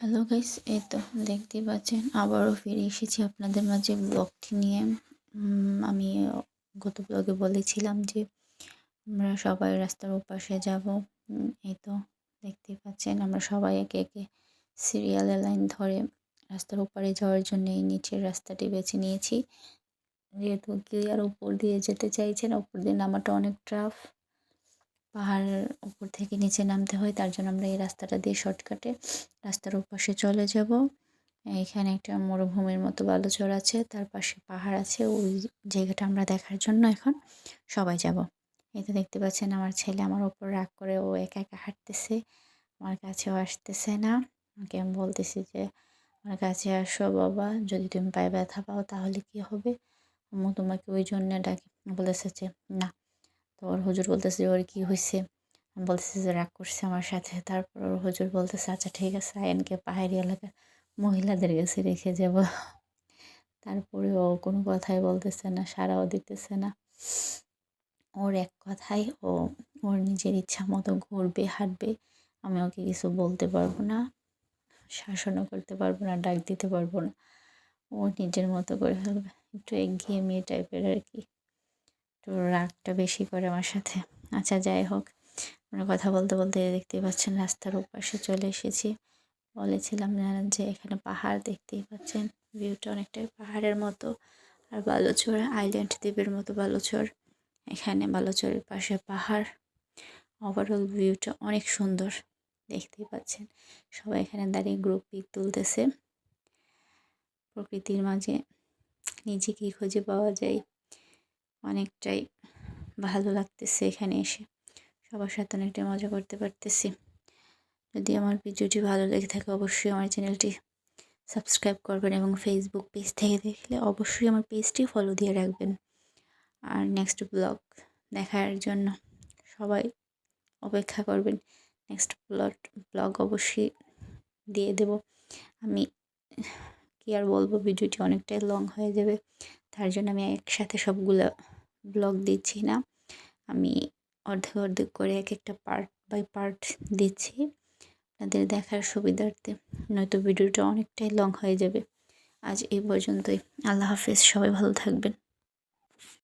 Hello guys এই তো দেখতেই পাচ্ছেন, আবারও ফিরে এসেছি আপনাদের মাঝে ব্লগটি নিয়ে। আমি গত ব্লগে বলেছিলাম যে আমরা সবাই রাস্তার ওপাশে যাব। এই তো দেখতেই পাচ্ছেন, আমরা সবাই একে একে সিরিয়ালে লাইন ধরে রাস্তার ওপারে যাওয়ার জন্য এই নিচের রাস্তাটি বেছে নিয়েছি। যেহেতু ক্লিয়ার উপর দিয়ে যেতে চাইছেন, উপর দিয়ে নামাটা অনেক ট্রাফ পাহাড়ের উপর থেকে নিচে নামতে হয়, তার জন্য আমরা এই রাস্তাটা দিয়ে শর্টকাটে রাস্তার ওপাশে চলে যাব। এখানে একটা মরুভূমির মতো বালুচর আছে, তার পাশে পাহাড় আছে, ওই জায়গাটা আমরা দেখার জন্য এখন সবাই যাব। এই তো দেখতে পাচ্ছেন আমার ছেলে আমার ওপর রাগ করে, ও একা একা হাঁটতেছে, আমার কাছেও আসতেছে না। আমাকে আমি বলতেছি যে, আমার কাছে আসো বাবা, যদি তুমি পায়ে ব্যথা পাও তাহলে কি হবে? তোমাকে ওই জন্য ডাকি, বলেছে যে, না। তো ওর হুজুর বলতেছে ওর কি হয়েছে আমি বলতেছি যে, রাগ করছে আমার সাথে। তারপর ওর হুজুর বলতেছে আচ্ছা ঠিক আছে আয়নকে পাহাড়ি এলাকার মহিলাদের কাছে রেখে যাব। তারপরে ও কোনো কথাই বলতেছে না, সারাও দিতেছে না। ওর এক কথাই ও, ওর নিজের ইচ্ছা মতো ঘুরবে, হাঁটবে। আমি ওকে কিছু বলতে পারব না, শাসনও করতে পারব না, ডাক দিতে পারব না। ও নিজের মতো করে ফেলবে। একটু এগিয়ে, মেয়ে টাইপের আর কি। একটু রাগটা বেশি করে আমার সাথে। আচ্ছা যাই হোক। আমরা কথা বলতে বলতে দেখতেই পাচ্ছেন রাস্তার ওপাশে চলে এসেছি। বলেছিলাম যে এখানে পাহাড় দেখতেই পাচ্ছেন। ভিউটা অনেকটাই পাহাড়ের মতো। আর বালুচর, আইল্যান্ড দ্বীপের মতো বালুচর। এখানে বালুচরের পাশে পাহাড়। ওভারঅল ভিউটা অনেক সুন্দর। দেখতেই পাচ্ছেন। সবাই এখানে দাঁড়িয়ে গ্রুপ পিক তুলতেছে। প্রকৃতির মাঝে নিজেকেই খুঁজে পাওয়া যায়। অনেকটাই ভালো লাগতেছে এখানে এসে। সবার সাথে অনেকটাই মজা করতে পারতেছি। যদি আমার ভিডিওটি ভালো লেগে থাকে অবশ্যই আমার চ্যানেলটি সাবস্ক্রাইব করবেন এবং ফেসবুক পেজ থেকে দেখলে অবশ্যই আমার পেজটি ফলো দিয়ে রাখবেন। আর নেক্সট ব্লগ দেখার জন্য সবাই অপেক্ষা করবেন। নেক্সট ব্লগ ব্লগ অবশ্যই দিয়ে দেব। আমি কি আর বলব, ভিডিওটি অনেকটাই লং হয়ে যাবে। তার জন্য আমি একসাথে সবগুলো ব্লগ দিচ্ছি না। আমি অর্ধেক অর্ধেক করে এক একটা পার্ট বাই পার্ট দিচ্ছি। আপনাদের দেখার সুবিধার্থে। নয়তো ভিডিওটা অনেকটাই লং হয়ে যাবে। আজ এই পর্যন্তই। আল্লাহ হাফেজ। সবাই ভালো থাকবেন।